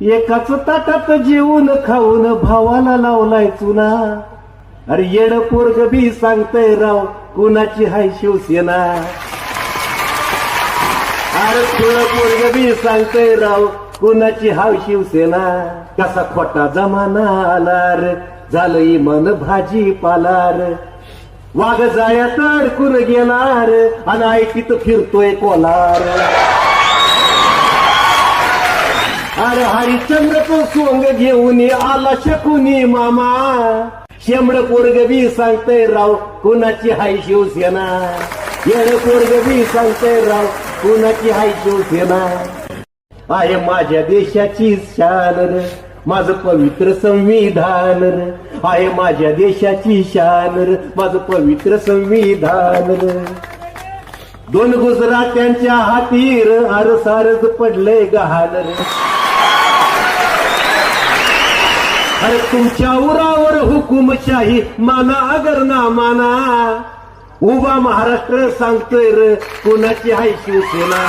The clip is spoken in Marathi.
एकाच ताटात जेवून खाऊन भावाला लावलाय चुना. अरे येड पोरग बी सांगतय राव कुणाची हाय शिवसेना? अरे तुळ पोरग बी सांगतय राव कुणाची हाव शिवसेना? कसा खोटा जमाना आलार झालं इमान भाजी पालार. वाघ जायात अडकून गेलार आणि ऐकीत फिरतोय कोलार. अरे तो सोंग घेऊन आला शकुनी मामा. शेमड पोरग बी सांगतय राव कुणाची हाय शिवसेना? येड पोरग बी सांगतय राव कुणाची हाय शिवसेना? आहे माझ्या देशाची शान माझं पवित्र संविधान र. आहे माझ्या देशाची शान र माझं पवित्र संविधान र. दोन गुजरात्यांच्या हातीर अरसारच पडलंय गहान रे अरे तुमच्या उरावर हुकुमशाही माना अगर ना माना. उभा महाराष्ट्र सांगतोय र कुणाची हाय शिवसेना?